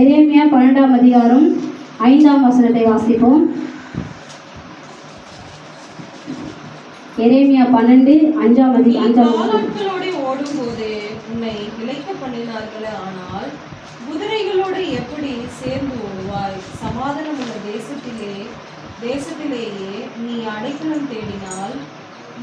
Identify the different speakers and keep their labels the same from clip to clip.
Speaker 1: எரேமியா பன்னெண்டாம் அதிகாரம் ஐந்தாம் வசனத்தை வாசிப்போம். எரேமியா பன்னெண்டு அஞ்சாம் அதி அஞ்சாம் வசனம்.
Speaker 2: ஓடும் ஓடும்போது உன்னை இழைக்க பண்ணினார்களே ஆனால் குதிரைகளோடு எப்படி சேர்ந்து ஓடுவாய்? சமாதானம் உள்ள தேசத்திலே தேசத்திலேயே நீ அடைக்கலம் தேடினால்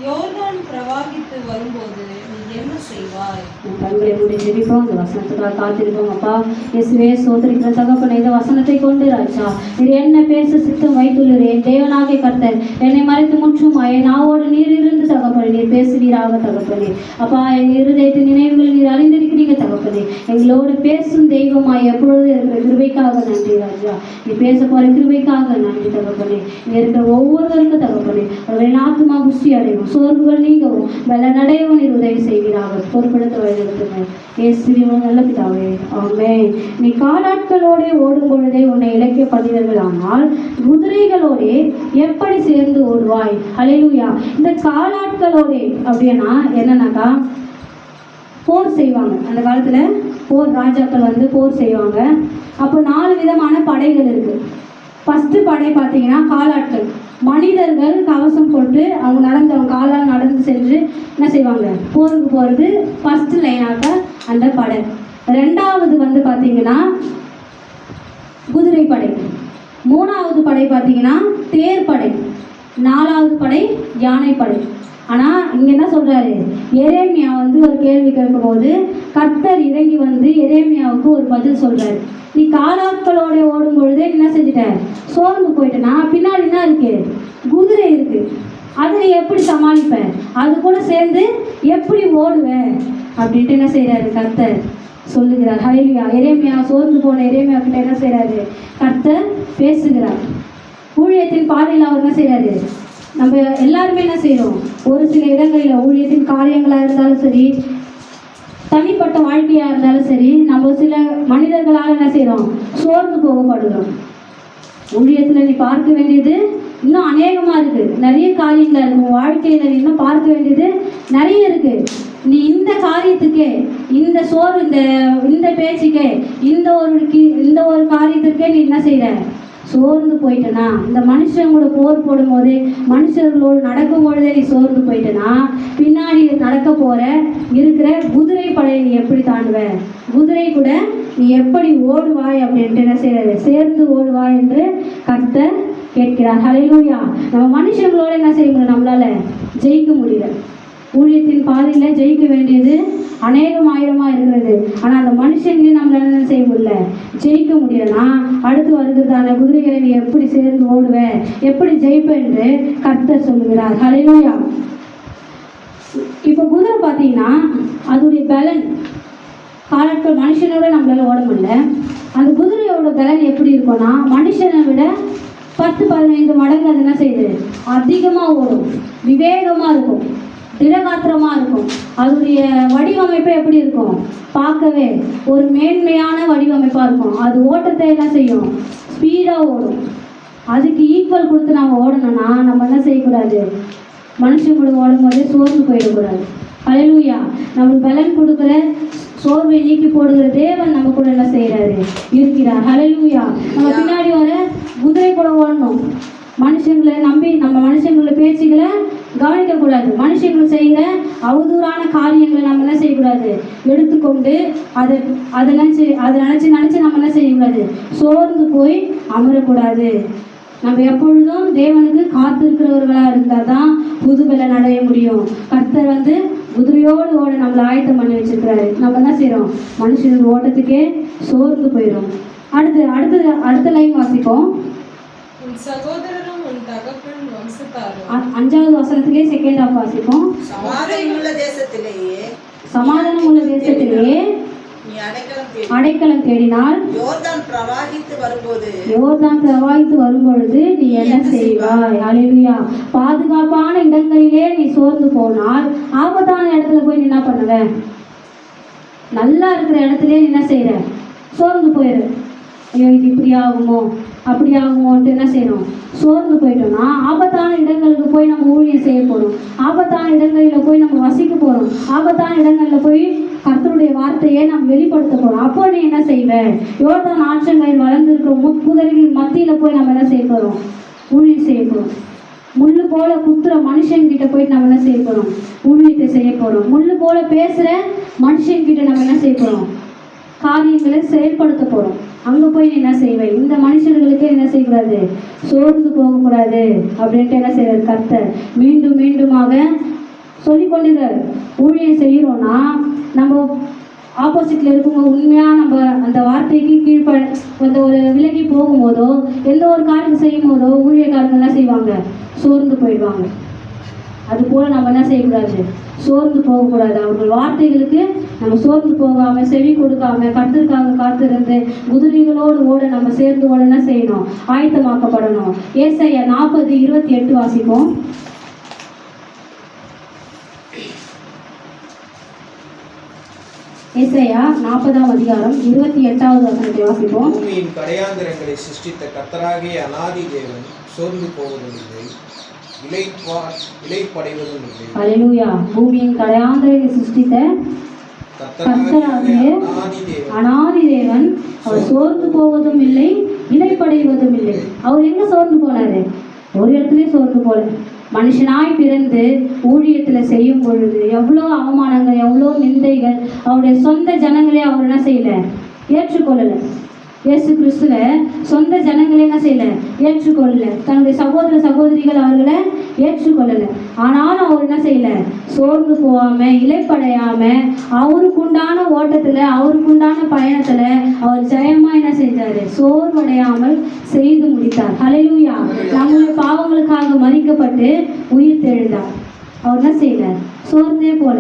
Speaker 2: யோர்தான் பிரவாகித்து வரும்போது நீ என்ன செய்வாய்?
Speaker 1: நம் கண்களை ஜெபிப்போம். இந்த வசனத்துக்காக காத்திருப்போம். அப்பா இயேசுவே சோதரிக்கிற தகப்பனை இந்த வசனத்தை கொண்டு ராஜா. இது என்ன பேச சித்தம் வைத்துள்ளேன் தேவனாகிய கர்த்தர் என்னை மறைத்து முற்றுமாய். நாவோடு நீர் இருந்து தகப்பனே நீர் பேசுவீராக தகப்பனே. அப்பா எங்கள் இருதயத்தின் நினைவுகள் நீர் அறிந்திருக்கிறீங்க தகப்பனே. எங்களோடு பேசும் தெய்வமாய் எப்பொழுது இருக்கிற கிருபைக்காக நன்றி ராஜா. நீ பேச போற கிருபைக்காக நன்றி தகப்பனே. நீ இருக்கிற ஒவ்வொருவருக்கும் தகப்பனே. அவர்களின் ஆத்மா புஷ்டி அடையும் சோர்வுகள் நீங்கவும் வெள்ள நடையவும் நீர் உதவி செய்கிறார்கள் பொறுப்படுத்த வழிநடத்துங்க இயேசுவின் நல்ல பிதாவே. ஆமே நீ காலாட்களோடே ஓடும் பொழுதே உன்னை இலக்கிய பதிவர்களானால் குதிரைகளோடே எப்படி சேர்ந்து ஓடுவாய்? ஹalleluya. இந்த காலாட்களோடே அப்படின்னா என்னன்னாக்கா போர் செய்வாங்க. அந்த காலத்துல போர் ராஜாக்கள் வந்து போர் செய்வாங்க. அப்போ நாலு விதமான படைகள் இருக்கு. ஃபஸ்ட்டு படை பார்த்தீங்கன்னா காலாட்கள். மனிதர்கள் கவசம் போட்டு அவங்க நடந்து அவங்க காலால் நடந்து சென்று என்ன செய்வாங்க? போருக்கு போகிறது ஃபர்ஸ்ட் லைனாக அந்த படை. ரெண்டாவது வந்து பார்த்தீங்கன்னா குதிரை படை. மூணாவது படை பார்த்தீங்கன்னா தேர் படை. நாலாவது படை யானை படை. ஆனால் இங்கே என்ன சொல்கிறாரு எரேமியா வந்து ஒரு கேள்வி கேட்கும்போது கர்த்தர் இறங்கி வந்து எரேமியாவுக்கு ஒரு பதில் சொல்கிறாரு நீ காலாட்களோட ஓடும் பொழுதே என்ன செஞ்சிட்ட? சோர்ந்து போயிட்டனா பின்னாடி என்ன இருக்கு? குதிரை இருக்கு. அதை நீ எப்படி சமாளிப்ப? அது கூட சேர்ந்து எப்படி ஓடுவேன் அப்படின்ட்டு என்ன செய்கிறாரு கர்த்தர்? சொல்லுகிறார். ஹalleluya. எரேமியா சோர்ந்து போன எரேமியா கிட்ட என்ன செய்றாரு? கர்த்தர் பேசுகிறார். ஊழியத்தின் பாதையில் அவர் என்ன செய்றாரு? நம்ம எல்லாருமே என்ன செய்கிறோம் ஒரு சில இடங்களில் ஊழியத்தின் காரியங்களாக இருந்தாலும் சரி தனிப்பட்ட வாழ்க்கையாக இருந்தாலும் சரி நம்ம சில மனிதர்களால் என்ன செய்கிறோம் சோர்ந்து போகப்படுகிறோம் ஊழியத்தில் நீ பார்க்க வேண்டியது இன்னும் அநேகமாக இருக்குது நிறைய காரியங்கள் இருக்கு. உன் வாழ்க்கையில் நீ இன்னும் பார்க்க வேண்டியது நிறைய இருக்குது நீ இந்த காரியத்துக்கே இந்த சோறு இந்த இந்த பேச்சுக்கே இந்த ஒரு இந்த ஒரு காரியத்திற்கே நீ என்ன செய்கிற சோர்ந்து போயிட்டேனா? இந்த மனுஷங்களோட போர் போடும்போது மனுஷர்களோடு நடக்கும் பொழுதே நீ சோர்ந்து போயிட்டனா? பின்னாடி நடக்க போற இருக்கிற குதிரை படையை நீ எப்படி தாண்டுவ? குதிரை கூட நீ எப்படி ஓடுவாய் அப்படின்ட்டு என்ன செய்யறது? சேர்ந்து ஓடுவாய் என்று கர்த்தர் கேட்கிறார். ஹalleluya நம்ம மனுஷங்களோட என்ன செய்ய முடியும் நம்மளால? ஜெயிக்க முடியல. ஊழியத்தின் பாதையில் ஜெயிக்க வேண்டியது அநேகம் ஆயிரமா இருக்கிறது. ஆனால் அந்த மனுஷங்க நம்மளால என்ன செய்ய முடியல. ஜெயிக்க முடியலன்னா அடுத்து வருகிறதான குதிரைகளை நீ எப்படி சேர்ந்து ஓடுவேன் எப்படி ஜெயிப்ப என்று கர்த்தர் சொல்லுகிறார். ஹலையா இப்போ குதிரை பார்த்தீங்கன்னா அதோடைய பலன் காலாட்கள் மனுஷனோட நம்மளால ஓட முடியல. அந்த குதிரையோட பலன் எப்படி இருக்கும்னா மனுஷனை விட பத்து பதினைந்து மடங்கு அது என்ன செய்யுது? அதிகமாக ஓடும். விவேகமாக இருக்கும். திடகாத்திரமாக இருக்கும். அதோடைய வடிவமைப்பு எப்படி இருக்கும்? பார்க்கவே ஒரு மேன்மையான வடிவமைப்பாக இருக்கும். அது ஓட்டத்தை என்ன செய்யும். ஸ்பீடாக ஓடும். அதுக்கு ஈக்குவல் கொடுத்து நம்ம ஓடணும்னா நம்ம என்ன செய்யக்கூடாது? மனுஷன் கூட ஓடும்போது சோர்ந்து போயிடக்கூடாது. அலையூயா நம்மளுக்கு பலன் கொடுக்குற சோர்வை நீக்கி போடுகிற தேவன் நம்ம கூட என்ன செய்கிறாரு இருக்கிறார். ஹalleluya நம்ம பின்னாடி வர குதிரை கூட ஓடணும். மனுஷங்களை நம்பி நம்ம மனுஷங்களோட பேச்சுகளை கவனிக்கக்கூடாது மனுஷங்கள் செய்கிற அவதூறான காரியங்களை நம்ம என்ன செய்யக்கூடாது. எடுத்துக்கொண்டு அதை அதை நினச்சி அதை நினச்சி நினச்சி நம்ம என்ன செய்யக்கூடாது. சோர்ந்து போய் அமரக்கூடாது. நம்ம எப்பொழுதும் தேவனுக்கு காத்திருக்கிறவர்களாக இருந்தால் தான் புது நடைய முடியும். கர்த்தர் வந்து குதிரையோடு ஓட நம்மளை ஆயத்தம் பண்ணி வச்சிருக்கிறாரு. நம்ம என்ன செய்கிறோம் மனுஷனுக்கு ஓட்டத்துக்கே சோர்ந்து போயிடும் அடுத்து அடுத்தது அடுத்த லைன் வாசிப்போம்.
Speaker 2: உன் சகோதரரும் உன் தகப்பன்
Speaker 1: அஞ்சாவது வசனத்திலே செகண்ட் ஹாஃப் வாசிப்போம்.
Speaker 3: தேசத்திலேயே
Speaker 1: சமாதானம் உள்ள தேசத்திலேயே
Speaker 3: அடைக்கலம் தேடி
Speaker 1: அடைக்கலம் தேடினால்
Speaker 3: யோர்தான் பிரவாகித்து வரும்போது
Speaker 1: யோர்தான் பிரவாகித்து வரும்பொழுது நீ என்ன செய்வாய்? அலையா பாதுகாப்பான இடங்களிலே நீ சோர்ந்து போனால் ஆபத்தான இடத்துல போய் நீ என்ன பண்ணுவ? நல்லா இருக்கிற இடத்துலயே நீ என்ன செய்யற சோர்ந்து போயிரு. ஐயோ இது இப்படி ஆகுமோ? அப்படி ஆகுமோன்ட்டு என்ன செய்யணும்? சோர்ந்து போயிட்டோம்னா ஆபத்தான இடங்களுக்கு போய் நம்ம ஊழியம் செய்ய போகிறோம் ஆபத்தான இடங்களில் போய் நம்ம வசிக்க போகிறோம் ஆபத்தான இடங்களில் போய் கர்த்தருடைய வார்த்தையை நாம் வெளிப்படுத்த போகிறோம் அப்போ நீ என்ன செய்வேன் யோர்தான் ஆற்றங்களில் வளர்ந்துருக்கிற முட்புதரின் மத்தியில் போய் நம்ம என்ன செய்ய போகிறோம் ஊழியம் செய்ய போகிறோம் முள்ளு போல குத்துற மனுஷங்கிட்ட போயிட்டு நம்ம என்ன செய்ய போகிறோம் ஊழியத்தை செய்ய போகிறோம் முள்ளு போல பேசுகிற மனுஷங்கிட்ட நம்ம என்ன செய்ய போகிறோம் காரியங்களை செயல்படுத்த போகிறோம் அங்க போய் என்ன செய்வேன் இந்த மனுஷர்களுக்கு என்ன செய்யக்கூடாது? சோர்ந்து போகக்கூடாது. அப்படின்ட்டு என்ன செய்யறது கர்த்தர் மீண்டும் மீண்டுமாக சொல்லி கொண்டிருக்கார். ஊழியம் செய்கிறோம்னா நம்ம ஆப்போசிட்ல இருக்கவங்க உண்மையா நம்ம அந்த வார்த்தைக்கு கீழ்ப்ப அந்த ஒரு விலகி போகும்போதோ எந்த ஒரு காரியம் செய்யும் போதோ ஊழியக்காரங்க என்ன செய்வாங்க? சோர்ந்து போயிடுவாங்க. அது போல நம்ம என்ன செய்யக்கூடாது? சோர்ந்து போகக்கூடாது. அவர்கள் வார்த்தைகளுக்கு நம்ம சோர்ந்து போகாம செவி கொடுக்காம கத்திற்காக காத்திருந்து குதிரைகளோடு ஓட நம்ம சேர்ந்து ஓட என்ன செய்யணும்? ஆயத்தமாக்கப்படணும். ஏசைய நாற்பது இருபத்தி எட்டு வாசிப்போம். இசையா நாற்பதாம் அதிகாரம் இருபத்தி எட்டாவது வசனத்தை வாசிப்போம்.
Speaker 4: பூமியின் கடையாந்திரங்களை சிருஷ்டித்த கத்தராகிய அநாதி தேவன் சோர்ந்து
Speaker 1: போவதில்லை. பூமியின் கடையாந்திரை சிருஷ்டித்த
Speaker 4: கர்த்தராகிய அனாதி தேவன்
Speaker 1: அவர் சோர்ந்து போவதும் இல்லை இலைப்படைவதும் இல்லை. அவர் எங்க சோர்ந்து போனாரு? ஒரு இடத்துலயும் சோர்ந்து போல. மனுஷனாய் பிறந்து ஊழியத்துல செய்யும் பொழுது எவ்வளோ அவமானங்கள் எவ்வளோ நிந்தைகள் அவருடைய சொந்த ஜனங்களே அவர் என்ன செய்யல? ஏற்றுக்கொள்ளல. இயேசு கிறிஸ்துவ சொந்த ஜனங்களே என்ன செய்யல? ஏற்றுக்கொள்ளல. தன்னுடைய சகோதர சகோதரிகள் அவர்களை ஏற்றுக்கொள்ளல. ஆனாலும் அவர் என்ன செய்யல? சோர்ந்து போகாம இலைப்படையாம அவருக்குண்டான ஓட்டத்துல அவருக்குண்டான பயணத்துல அவர் ஜெயமா என்ன செஞ்சாரு சோர்வடையாமல் செய்து முடித்தார். அலையூயா நம்முடைய பாவங்களுக்காக மதிக்கப்பட்டு உயிர் தெழுந்தார். அவர் என்ன செய்யல? சோர்ந்தே போல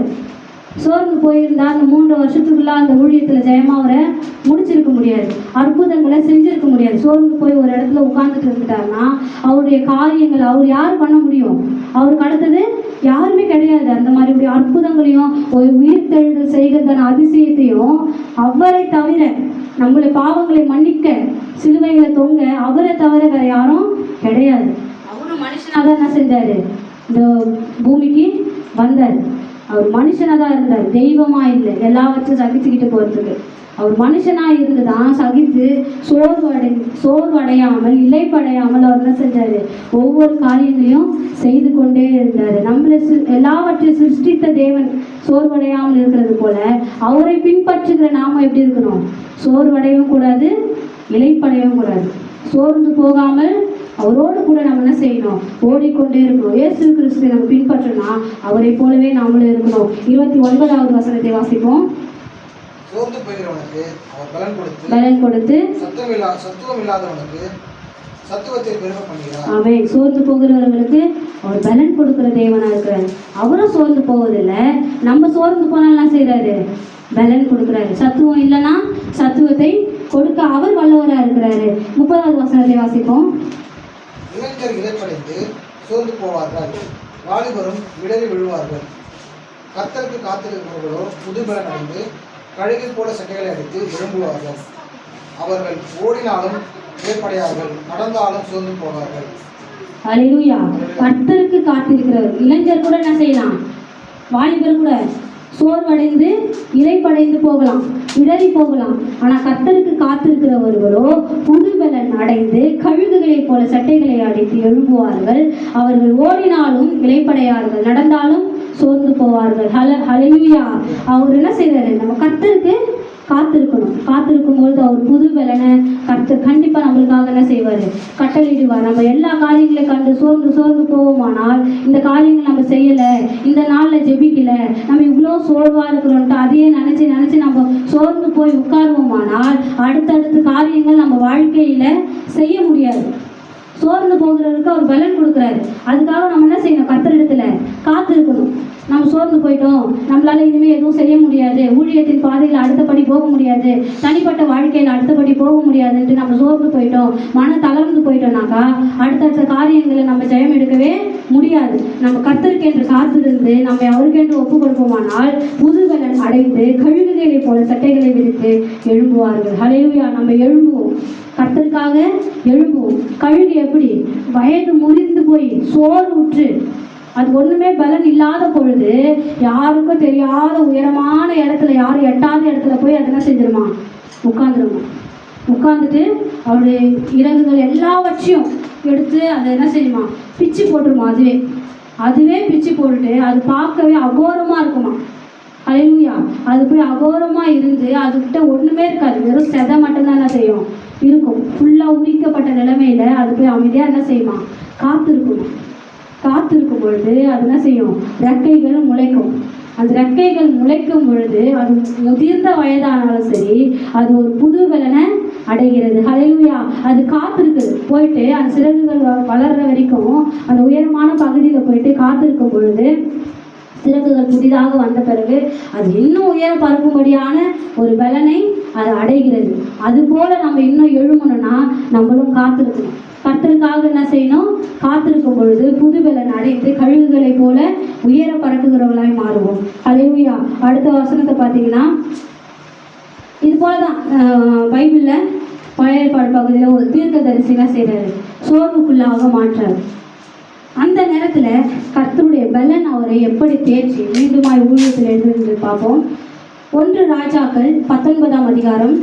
Speaker 1: சோர்ந்து போயிருந்தா அந்த மூன்று வருஷத்துக்குள்ள அந்த ஊழியத்துல ஜெயமா அவரை முடிச்சிருக்க முடியாது. அற்புதங்களை செஞ்சிருக்க முடியாது. சோர்ந்து போய் ஒரு இடத்துல உட்கார்ந்துட்டு இருந்துட்டாருன்னா அவருடைய காரியங்கள் அவர் யார் பண்ண முடியும்? அவருக்கு அடுத்தது யாருமே கிடையாது. அந்த மாதிரி அற்புதங்களையும் ஒரு உயிர்த்தெழுதல் செய்கிறதான அதிசயத்தையும் அவரை தவிர நம்மளை பாவங்களை மன்னிக்க சிலுவைகளை தொங்க அவரை தவிர வேற யாரும் கிடையாது. அவரும் மனுஷனாக தான் என்ன செஞ்சாரு? இந்த பூமிக்கு வந்தார். அவர் மனுஷனாக தான் இருந்தார். தெய்வமாக இல்லை. எல்லாவற்றையும் சகிச்சுக்கிட்டு போகிறதுக்கு அவர் மனுஷனாக இருந்து தான் சகித்து சோர்வடை சோர்வடையாமல் இலைப்படையாமல் அவர் என்ன செஞ்சார்? ஒவ்வொரு காரியங்களையும் செய்து கொண்டே இருந்தார். நம்மளை சு எல்லாவற்றையும் சிருஷ்டித்த தேவன் சோர்வடையாமல் இருக்கிறது போல அவரை பின்பற்றுகிற நாம எப்படி இருக்கணும்? சோர்வடையவும் கூடாது இலைப்படையவும் கூடாது. சோர்ந்து போகாமல் அவரோடு கூட நம்ம என்ன செய்யணும்? ஓடிக்கொண்டே இருக்கணும். இயேசு கிறிஸ்துவை நம்ம பின்பற்றினா அவரை போலவே நாமளும் இருக்கணும். இருபத்தி ஒன்பதாவது வசனத்தை வாசிப்போம்.
Speaker 5: சோர்ந்து போகிறவனுக்கு அவர் பலன் கொடுத்து
Speaker 1: பலன் கொடுத்து
Speaker 5: சத்துவம் இல்லா சத்துவம் இல்லாதவனுக்கு சத்துவத்தை பெருக பண்ணுகிறார்.
Speaker 1: அவன் சோர்ந்து போகிறவர்களுக்கு அவர் பலன் கொடுக்கிற தேவனா இருக்கிறார். அவரும் சோர்ந்து போவதில்லை. நம்ம சோர்ந்து போனால் என்ன செய்றாரு? பலன் கொடுக்குறாரு. சத்துவம் இல்லைன்னா சத்துவத்தை கொடுக்க அவர் வல்லவரா இருக்கிறாரு. முப்பதாவது வசனத்தை வாசிப்போம்.
Speaker 5: இளைஞர் இலைப்படைந்து சோர்ந்து போவார்கள். வாலிபரும் இடறி விழுவார்கள். கத்தருக்கு காத்திருக்கிறவர்களோ புதுபலன் அடைந்து கழுகை போல சட்டைகளை அடித்து எழும்புவார்கள் அவர்கள் ஓடினாலும் இலைப்படையார்கள் நடந்தாலும் சோர்ந்து போவார்கள்.
Speaker 1: அலையூயா கத்தருக்கு காத்திருக்கிறவர். இளைஞர் கூட என்ன செய்யலாம்? வாலிபர் கூட சோர்வடைந்து இலைப்படைந்து போகலாம் இடறி போகலாம். ஆனால் கத்தருக்கு காத்திருக்கிற ஒருவரோ புதுபலன் அடைந்து கழுகுகளைப் போல சட்டைகளை அடைத்து எழும்புவார்கள். அவர்கள் ஓடினாலும் இலைப்படையார்கள் நடந்தாலும் சோர்ந்து போவார்கள். ஹல ஹலலுயா அவர் என்ன செய்கிறாரு நம்ம கத்தருக்கு காத்திருக்கணும். காத்திருக்கும் பொழுது அவர் புது பலனை கற்று கண்டிப்பா நம்மளுக்காக என்ன செய்வாரு? கட்டளிடுவார் நம்ம எல்லா காரியங்களையும் கண்டு சோர்ந்து சோர்ந்து போவோமானால் இந்த காரியங்கள் நம்ம செய்யலை இந்த நாள்ல ஜெபிக்கல நம்ம இவ்வளோ சோர்வாக இருக்கிறோம்ட்டு அதையே நினைச்சு நினைச்சு நம்ம சோர்ந்து போய் உட்காருவோமானால் அடுத்தடுத்த காரியங்கள் நம்ம வாழ்க்கையில செய்ய முடியாது. சோர்ந்து போகிறவருக்கு அவர் பலன் கொடுக்குறாரு. அதுக்காக நம்ம என்ன செய்யணும்? கத்தரிடத்துல காத்திருக்கணும். நம்ம சோர்ந்து போயிட்டோம். நம்மளால இனிமேல் எதுவும் செய்ய முடியாது. ஊழியத்தின் பாதையில் அடுத்தபடி போக முடியாது. தனிப்பட்ட வாழ்க்கையில் அடுத்தபடி போக முடியாதுன்ட்டு நம்ம சோர்ந்து போயிட்டோம். மன தளர்ந்து போயிட்டோம்னாக்கா அடுத்தடுத்த காரியங்களை நம்ம ஜெயம் எடுக்கவே முடியாது. நம்ம கத்தருக்கென்று காத்திருந்து நம்ம அவருக்கென்று ஒப்பு கொடுப்போமானால் புதுபலன் அடைந்து கழுகுகளை போல சட்டைகளை விரித்து எழும்புவார்கள். ஹலையா நம்ம எழும்புவோம். கர்த்தருக்காக எழும்புவோம். கழுகு எப்படி? வயது முறிந்து போய் சோறு உற்று அது ஒண்ணுமே பலன் இல்லாத பொழுது யாருக்கும் தெரியாத உயரமான இடத்துல யாரும் எட்டாத இடத்துல போய் அது என்ன செஞ்சிருமா உட்காந்துருமா உட்காந்துட்டு அவருடைய இறகுகள் எல்லாவற்றையும் எடுத்து அதை என்ன செய்யுமா? பிச்சு போட்டுருமா அதுவே. அதுவே பிச்சு போட்டுட்டு அது பார்க்கவே அகோரமா இருக்குமா? அலையா அது போய் அகோரமா இருந்து அதுகிட்ட ஒண்ணுமே இருக்காது. வெறும் செதை மட்டும்தான் என்ன செய்யும். இருக்கும். ஃபுல்லா உரிக்கப்பட்ட நிலைமையில அது போய் அமைதியா என்ன செய்யுமா? காத்து இருக்கும் காத்து இருக்கும் பொழுது அது என்ன செய்யும்? ரெக்கைகள் முளைக்கும். அந்த ரெக்கைகள் முளைக்கும் பொழுது அது முதிர்ந்த வயதானாலும் சரி அது ஒரு புது விலனை அடைகிறது. ஹalleluya அது காத்திருக்குது. போயிட்டு அந்த சிறகுகள் வ- வளர்ற வரைக்கும் அந்த உயரமான பகுதியில் போயிட்டு காத்திருக்கும் பொழுது சிறகுகள் புதிதாக வந்த பிறகு அது இன்னும் உயர பறக்கும்படியான ஒரு பலனை அது அடைகிறது. அதுபோல நம்ம இன்னும் எழுமணும்னா நம்மளும் காத்திருக்கணும். கத்தருக்காக என்ன செய்யணும்? காத்திருக்கும் பொழுது புது பலன் அடைந்து கழுகுகளை போல உயர பறக்குகிறவர்களாய் மாறுவோம். அலையா அடுத்த வசனத்தை பார்த்தீங்கன்னா இது போல தான் பைபிளில் பழைய ஏற்பாடு பகுதியில் ஒரு தீர்க்க என்ன செய்கிறாரு சோர்வுக்குள்ளாக மாற்றாரு. அந்த நேரத்தில் கர்த்தருடைய பலன் அவரை எப்படி தேர்ச்சி மீண்டுமாய் ஊழியத்தில் எழுதுகிறது பார்ப்போம். ஒன்று ராஜாக்கள் பத்தொன்பதாம் அதிகாரம்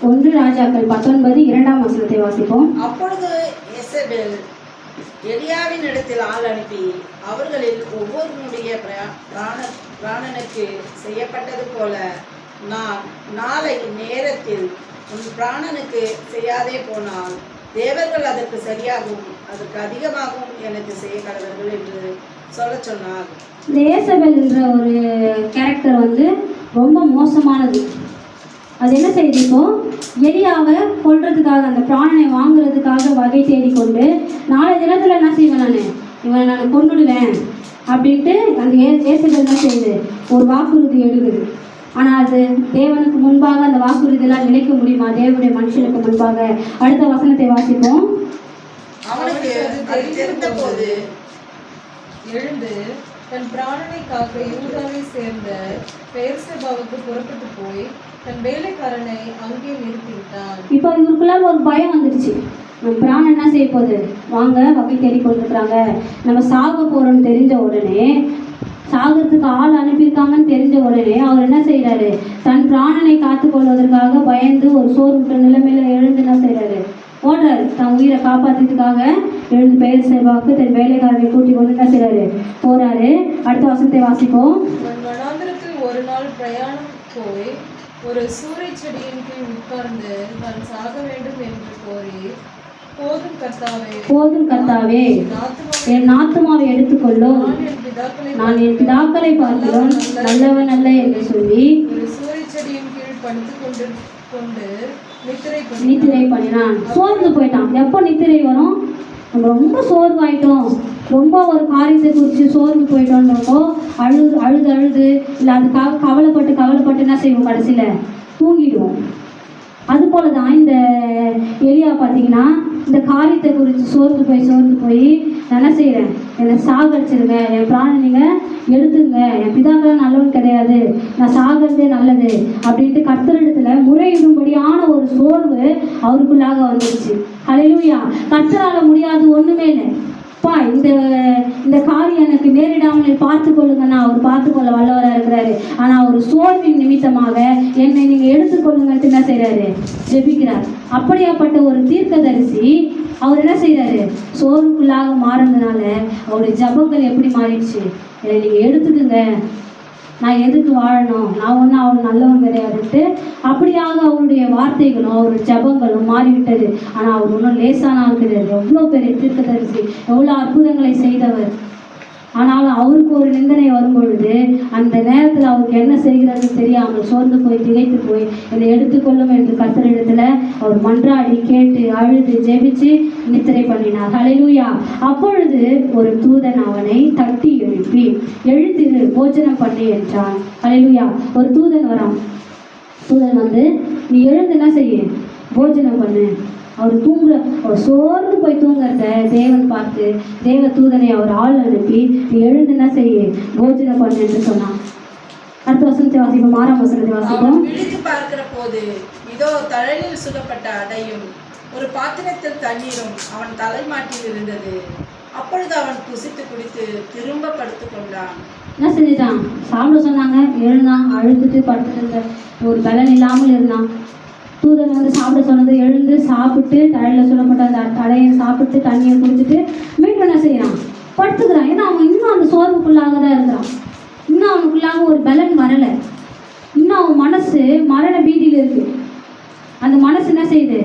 Speaker 1: ஒன்று ராஜாக்கள் பத்தொன்பது இரண்டாம் வசனத்தை வாசிப்போம்.
Speaker 3: அப்பொழுது எசபேல் எலியாவின் இடத்தில் ஆள் அனுப்பி அவர்களில் ஒவ்வொருவனுடைய பிரா- பிராண பிராணனுக்கு செய்யப்பட்டது போல நான் நாளை நேரத்தில் உன் பிராணனுக்கு செய்யாதே போனால் தேவர்கள் அதற்கு சரியாகவும் அதற்கு அதிகமாகவும் எனக்கு செய்ய கடவர்கள் என்று சொல்லச் சொன்னார்.
Speaker 1: இந்த ஏசபெல் என்ற ஒரு கேரக்டர் வந்து ரொம்ப மோசமானது. அது என்ன செய்யுது எலியாக கொள்றதுக்காக கொல்றதுக்காக அந்த பிராணனை வாங்குறதுக்காக வகை தேடிக்கொண்டு நாளை தினத்தில் என்ன செய்வேன் நான்? இவனை நான் கொண்டுடுவேன் அப்படின்ட்டு அந்த ஏ ஏசபெல் என்ன செய்யுது? ஒரு வாக்குறுதி எடுக்குது ஆனால் அது தேவனுக்கு முன்பாக அந்த வாக்குறுதியெல்லாம் நினைக்க முடியுமா? தேவனுடைய மனுஷனுக்கு முன்பாக. அடுத்த வசனத்தை வாசிப்போம்.
Speaker 3: அவனுக்கு அது
Speaker 2: எழுந்து தன் பிராணனை காக்க யூதாவை சேர்ந்த பெயர்சபாவுக்கு புறப்பட்டு போய் தன் வேலைக்காரனை அங்கே நிறுத்திவிட்டான்.
Speaker 1: இப்போ இவருக்குள்ள ஒரு பயம் வந்துடுச்சு. நம்ம பிராணம் என்ன செய்ய போகுது? வாங்க வகை தேடி கொண்டிருக்கிறாங்க. நம்ம சாக போகிறோம்னு தெரிஞ்ச உடனே சாகிறதுக்கு ஆள் அனுப்பியிருக்காங்கன்னு தெரிஞ்ச உடனே அவர் என்ன செய்கிறாரு தன் பிராணனை காத்துக்கொள்வதற்காக பயந்து ஒரு சோர்வுற்ற நிலைமையில எழுந்து என்ன செய்கிறாரு ஓடுறாரு தன் உயிரை காப்பாத்துறதுக்காக எழுந்து பெயர் சேவாக்கு தன் வேலைக்காரரை கூட்டி கொண்டு என்ன செய்றாரு? போறாரு. அடுத்த வசனத்தை வாசிப்போம்.
Speaker 2: ஒரு நாள் பிரயாணம் போய் ஒரு சூறை செடியின் கீழ் உட்கார்ந்து தான் சாக வேண்டும் என்று கோரி போதும் கர்த்தாவே என் ஆத்துமாவை
Speaker 1: எடுத்துக்கொள்ளும்.
Speaker 2: நான் என் பிதாக்களை
Speaker 1: நான் பார்க்கிறோம் நல்லவன் அல்ல. என்று சொல்லி
Speaker 2: ஒரு சூறை செடியின் கீழ் படுத்துக் கொண்டு கொண்டு நித்திரை
Speaker 1: பண்ணினான். சோர்ந்து போயிட்டான். எப்போ நித்திரை வரும்? நம்ம ரொம்ப சோர்வாயிட்டோம். ரொம்ப ஒரு காரியத்தை குறித்து சோர்ந்து போயிட்டோன்றப்போ அழுது அழுது அழுது இல்லை அதுக்காக கவலைப்பட்டு கவலைப்பட்டு என்ன செய்வோம் கடைசியில். தூங்கிடுவோம். அது போல தான் இந்த எலியா பார்த்தீங்கன்னா இந்த காரியத்தை குறித்து சோர்ந்து போய் சோர்ந்து போய் நான் என்ன செய்கிறேன் என்னை சாகடிச்சிருங்க. என் பிராணம் நீங்கள் எடுத்துங்க. என் பிதாக்கள் நல்லவன் கிடையாது. நான் சாகிறதே நல்லது அப்படின்ட்டு கர்த்தரிடத்துல முறையிடும்படியான ஒரு சோர்வு அவருக்குள்ளாக வந்துருச்சு. ஹalleluya கர்த்தரால முடியாது ஒண்ணுமே இல்லை அப்பா இந்த இந்த காரியம் எனக்கு நேரிடாமல் பார்த்து கொள்ளுங்கண்ணா. அவர் பார்த்து கொள்ள வல்லவராக இருக்கிறாரு. ஆனால் அவர் சோர்வின் நிமித்தமாக என்னை நீங்கள் எடுத்துக்கொள்ளுங்கன்ட்டு என்ன செய்கிறாரு ஜெபிக்கிறார். அப்படியாப்பட்ட ஒரு தீர்க்கதரிசி அவர் என்ன செய்கிறாரு சோர்வுக்குள்ளாக மாறினதுனால அவருடைய ஜபங்கள் எப்படி மாறிடுச்சு? நீங்கள் எடுத்துக்குங்க. நான் எதுக்கு வாழணும்? நான் ஒன்றும் அவள் நல்லவன் கிடையாதுன்ட்டு அப்படியாக அவருடைய வார்த்தைகளும் அவருடைய ஜபங்களும் மாறிவிட்டது. ஆனால் அவர் ஒன்றும் லேசான கிடையாது எவ்வளோ பெரிய தீர்க்கதரிசி. எவ்வளோ அற்புதங்களை செய்தவர். ஆனால் அவருக்கு ஒரு நிந்தனை வரும்பொழுது அந்த நேரத்தில் அவருக்கு என்ன செய்கிறது தெரியாமல் சோர்ந்து போய் திகைத்து போய் இதை எடுத்துக்கொள்ளும் என்று கர்த்தரிடத்துல அவர் மன்றாடி கேட்டு அழுது ஜெபிச்சு நித்திரை பண்ணினார். ஹalleluya அப்பொழுது ஒரு தூதன் அவனை தட்டி எழுப்பி எழுத்து போஜனம் பண்ணு என்றான். ஹalleluya ஒரு தூதன் வரான். தூதன் வந்து நீ எழுந்து என்ன செய்ய? போஜனம் பண்ணு. அவர் தூங்குற அவர் சோர்ந்து போய் தூங்குறத தேவன் பார்த்து தேவ தூதனை அவர் ஆள் அனுப்பி நீ எழுந்து என்ன செய்ய? போஜனம் பண்ணு என்று சொன்னான். அடுத்த வசனத்தை வாசிப்போம் ஆறாம் வசனத்தை வாசிப்போம்.
Speaker 3: விழித்து பார்க்கிற போது இதோ தழலில் சுடப்பட்ட அடையும் ஒரு பாத்திரத்தில் தண்ணீரும் அவன் தலைமாட்டில் இருந்தது. அப்பொழுது அவன் புசித்து குடித்து திரும்ப படுத்துக் கொண்டான்.
Speaker 1: என்ன செஞ்சுட்டான்? சாப்பிட சொன்னாங்க எழுந்தான் அழுதுட்டு படுத்துட்டு இருந்த ஒரு பலன் இல்லாமல் இருந்தான். தூதன் வந்து சாப்பிட சொன்னது எழுந்து சாப்பிட்டு தழையில் சொல்லப்பட்ட அந்த தடையை சாப்பிட்டு தண்ணியை குடிச்சிட்டு மீண்டும் என்ன செய்யறான்? படுத்துக்கிறான். ஏன்னா அவன் இன்னும் அந்த சோர்வுக்குள்ளாக தான் இருக்கிறான் இன்னும் அவனுக்குள்ளாக ஒரு பலன் வரலை. இன்னும் அவன் மனசு மரண பீதியில் இருக்கு. அந்த மனசு என்ன செய்யுது?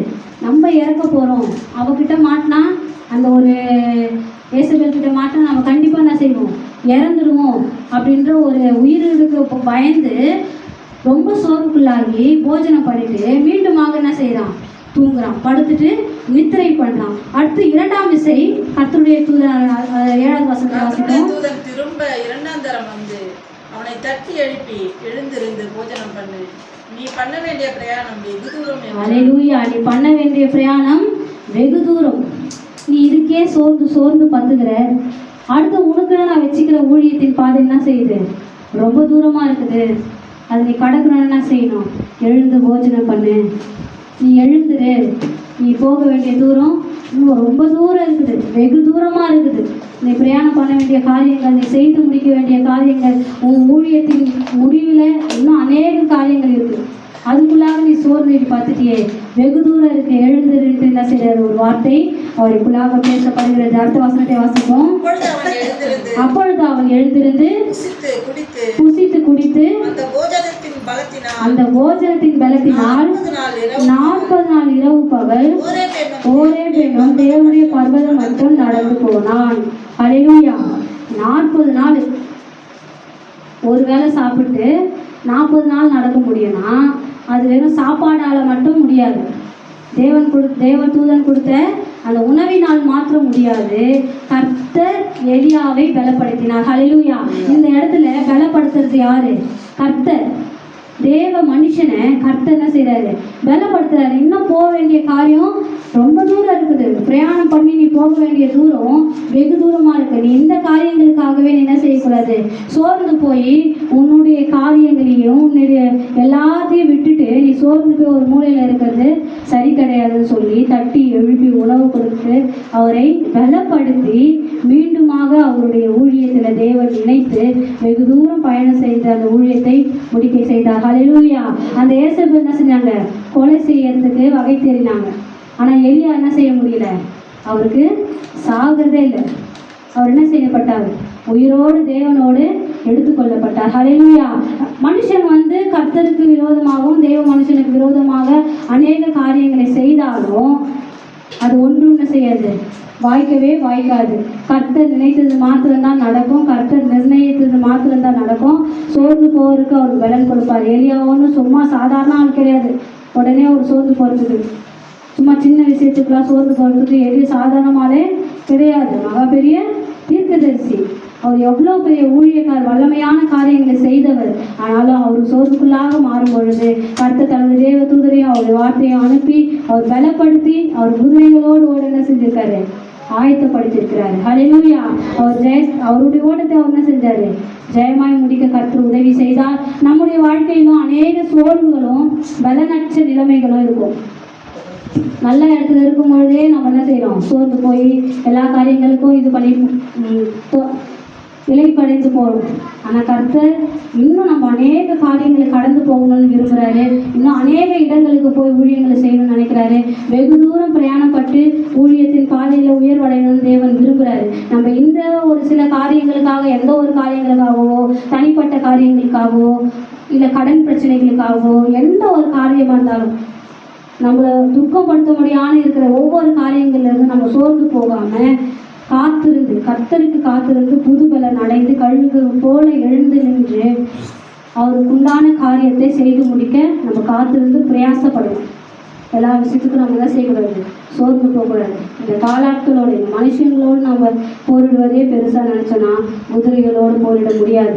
Speaker 1: நம்ம இறக்க போகிறோம் அவகிட்ட மாட்டினா அந்த ஒரு இயேசுபேல் கிட்ட மாட்டினா நம்ம கண்டிப்பாக என்ன செய்வோம்? இறந்துடுவோம் அப்படின்ற ஒரு உயிருக்கு பயந்து ரொம்ப சோர்வுக்குள்ளாகி போஜனம் பண்ணிட்டு மீண்டுமாக என்ன செய்கிறான் தூங்குறான். படுத்துட்டு நித்திரை பண்ணுறான் அடுத்து இரண்டாம் விசை கர்த்தருடைய தூதர் ஏழாவது வசனத்தை
Speaker 3: தூதன் திரும்ப இரண்டாம் தரம் வந்து அவனை தட்டி எழுப்பி எழுந்திருந்து போஜனம் பண்ணு. நீ பண்ண வேண்டிய பிரயாணம் வெகு தூரம்.
Speaker 1: அலையூயா நீ பண்ண வேண்டிய பிரயாணம் வெகு தூரம். நீ இதுக்கே சோர்ந்து சோர்ந்து பத்துக்கிற அடுத்து உனக்குன்னு நான் வச்சுக்கிற ஊழியத்தின் பாதை என்ன செய்யுது? ரொம்ப தூரமா இருக்குது. அது நீ கடக்கணும்னு என்ன செய்யணும். எழுந்து போஜனம் பண்ணு. நீ எழுந்துரு. நீ போக வேண்டிய தூரம் இன்னும் ரொம்ப தூரம் இருக்குது. வெகு தூரமா இருக்குது. நீ பிரயாணம் பண்ண வேண்டிய காரியங்கள் நீ செய்து முடிக்க வேண்டிய காரியங்கள் உன் ஊழியத்தின் முடிவில் இன்னும் அநேக காரியங்கள் இருக்குது அதுக்குள்ளாக நீ சோர்ந்து பார்த்துட்டியே. வெகு தூரம் இருக்கு. எழுந்திருந்து என்ன செய்யறாரு ஒரு வார்த்தை அவருக்குள்ளாக பேசப்படுகிறது. அடுத்த வசனத்தை வாசிப்போம்.
Speaker 3: அப்பொழுது அவன் எழுந்திருந்து புசித்து குடித்து அந்த போஜனத்தின் பலத்தினால் நாற்பது நாள் இரவு
Speaker 1: பகல்
Speaker 3: ஒரே பெண்ணும்
Speaker 1: தேவனுடைய பர்வதம் மட்டும் நடந்து போனான். அலையூயா நாற்பது நாள் ஒரு வேளை சாப்பிட்டு நாற்பது நாள் நடக்க முடியும்னா அது வெறும் சாப்பாடால் மட்டும் முடியாது. தேவன் கொடு தேவ தூதன் கொடுத்த அந்த உணவினால் மாத்திரம் முடியாது. கர்த்தர் எலியாவை பலப்படுத்தினார். ஹalleluya. இந்த இடத்துல பலப்படுத்துறது யாரு? கர்த்தர். தேவ மனுஷனை கர்த்தர் என்ன செய்யறாரு பலப்படுத்துறாரு. இன்னும் போக வேண்டிய காரியம் ரொம்ப தூரம் இருக்குது. பிரயாணம் பண்ணி நீ போக வேண்டிய தூரம் வெகு தூரமா இருக்கு. நீ இந்த காரியங்களுக்காகவே நீ என்ன செய்யக்கூடாது? சோர்ந்து போய் உன்னுடைய காரியங்களையும் உன்னுடைய எல்லாத்தையும் விட்டுட்டு நீ சோர்ந்து போய் ஒரு மூலையில இருக்கிறது சரி கிடையாதுன்னு சொல்லி தட்டி எழுப்பி உணவு கொடுத்து அவரை பலப்படுத்தி மீண்டுமாக அவருடைய ஊழியத்தில் தேவன் இணைத்து வெகு தூரம் பயணம் செய்த அந்த ஊழியத்தை முடிக்க செய்தார். ஹலிலூயா அந்த ஏசப்பு என்ன செஞ்சாங்க? கொலை செய்யறதுக்கு வகை தேடினாங்க. ஆனால் எலியா என்ன செய்ய முடியல? அவருக்கு சாகிறதே இல்லை. அவர் என்ன செய்யப்பட்டார்? உயிரோடு தேவனோடு எடுத்துக்கொள்ளப்பட்டார். ஹalleluya. மனுஷன் வந்து கர்த்தருக்கு விரோதமாகவும் தேவ மனுஷனுக்கு விரோதமாக அநேக காரியங்களை செய்தாலும் அது ஒன்றும் செய்யாது? வாய்க்கவே வாய்க்காது. கர்த்தர் நினைத்தது மாத்திரம்தான் நடக்கும். கர்த்தர் நிர்ணயித்தது மாத்திரம்தான் நடக்கும். சோர்ந்து போவருக்கு அவர் பலன் கொடுப்பார். எலியா சும்மா சாதாரண ஆள் கிடையாது. உடனே ஒரு சோர்ந்து போகிறதுக்கு சும்மா சின்ன விஷயத்துக்குலாம் சோர்ந்து போகிறதுக்கு எளிய சாதாரணமாலே கிடையாது. மகா பெரிய தீர்க்கதரிசி. அவர் எவ்வளோ பெரிய ஊழியக்கார் வல்லமையான காரியங்களை செய்தவர். ஆனாலும் அவர் சோர்வுக்குள்ளாக மாறும் பொழுது கர்த்தர் தனது தேவ தூதரையும் அவர் வார்த்தையை அனுப்பி அவர் பலப்படுத்தி அவர் குதிரைகளோடு ஓட என்ன செஞ்சிருக்காரு? ஆயத்தப்படுத்தியிருக்கிறாரு ஹalleluya அவர் ஜெய அவருடைய ஓட்டத்தை அவர் என்ன செஞ்சாரு? ஜெயமாய் முடிக்க கற்று உதவி செய்தார். நம்முடைய வாழ்க்கையிலும் அநேக சோர்வுகளும் பலனற்ற நிலைமைகளும் இருக்கும். நல்ல இடத்துல இருக்கும் பொழுதே நம்ம என்ன செய்கிறோம் சோர்ந்து போய் எல்லா காரியங்களுக்கும் இது பண்ணி இழைப்படைந்து தோ- போகிறோம் ஆனால் கர்த்தர் இன்னும் நம்ம அநேக காரியங்களை கடந்து போகணும்னு விரும்புகிறாரு இன்னும் அநேக இடங்களுக்கு போய் ஊழியங்களை செய்யணும்னு நினைக்கிறாரு. வெகு தூரம் பிரயாணப்பட்டு ஊழியத்தின் பாதையில் உயர்வடையணும்னு தேவன் விரும்புகிறாரு நம்ம இந்த ஒரு சில காரியங்களுக்காக எந்த ஒரு காரியங்களுக்காகவோ தனிப்பட்ட காரியங்களுக்காகவோ இல்லை கடன் பிரச்சனைகளுக்காகவோ எந்த ஒரு காரியமாக இருந்தாலும் நம்மளை துக்கப்படுத்த முடியாமல் இருக்கிற ஒவ்வொரு காரியங்கள்லேருந்து நம்ம சோர்ந்து போகாமல் காத்திருந்து கர்த்தருக்கு காத்திருந்து புதுபலன் அடைந்து கழுகு போல எழுந்து நின்று அவருக்கு உண்டான காரியத்தை செய்து முடிக்க நம்ம காத்திருந்து பிரயாசப்படணும். எல்லா விஷயத்துக்கும் நம்ம தான் செய்யக்கூடாது. சோர்ந்து போகக்கூடாது. இந்த காலாட்களோடு இந்த மனுஷங்களோடு நம்ம போரிடுவதே பெருசாக நினச்சோன்னா குதிரைகளோடு போரிட முடியாது.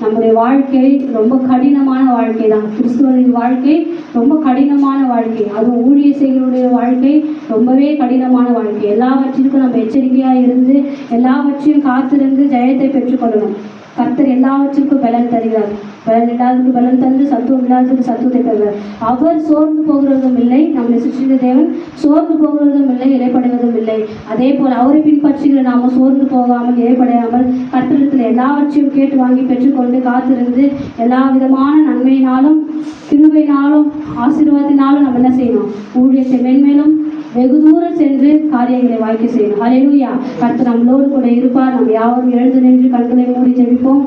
Speaker 1: நம்முடைய வாழ்க்கை ரொம்ப கடினமான வாழ்க்கை தான். கிறிஸ்துவரின் வாழ்க்கை ரொம்ப கடினமான வாழ்க்கை. அதுவும் ஊழிய செய்கிறவருடைய வாழ்க்கை ரொம்பவே கடினமான வாழ்க்கை. எல்லாவற்றிற்கும் நம்ம எச்சரிக்கையாக இருந்து எல்லாவற்றையும் காத்திருந்து ஜெயத்தை பெற்றுக்கொள்ளணும் கர்த்தர் எல்லாவற்றிற்கும் பலன் தருகிறார். பலன் பலன் தந்து சத்துவம் இல்லாததுக்கு சத்துவத்தை தருகிறார் அவர் சோர்ந்து போகிறதும் இல்லை நம்மளை சுற்றின தேவன் சோர்ந்து போகிறதும் இல்லை இறைப்படைவதும் இல்லை. அதே போல் அவரை பின்பற்றுகிற நாம சோர்ந்து போகாமல் இறைப்படையாமல் கர்த்தரிடத்தில் எல்லாவற்றையும் கேட்டு வாங்கி பெற்றுக்கொண்டு காத்திருந்து எல்லா விதமான நன்மையினாலும் கிருபையினாலும் ஆசீர்வாதத்தினாலும் நம்ம என்ன செய்யணும்? ஊழியத்தை மென்மேலும் வெகு தூரம் சென்று காரியங்களை வாய்க்க செய்யணும். அலையூயா கர்த்தர் நம்மளோடு கூட இருப்பார். நம்ம யாவரும் எழுந்து நின்று கண்களை மூடி ஜெபிப்போம்.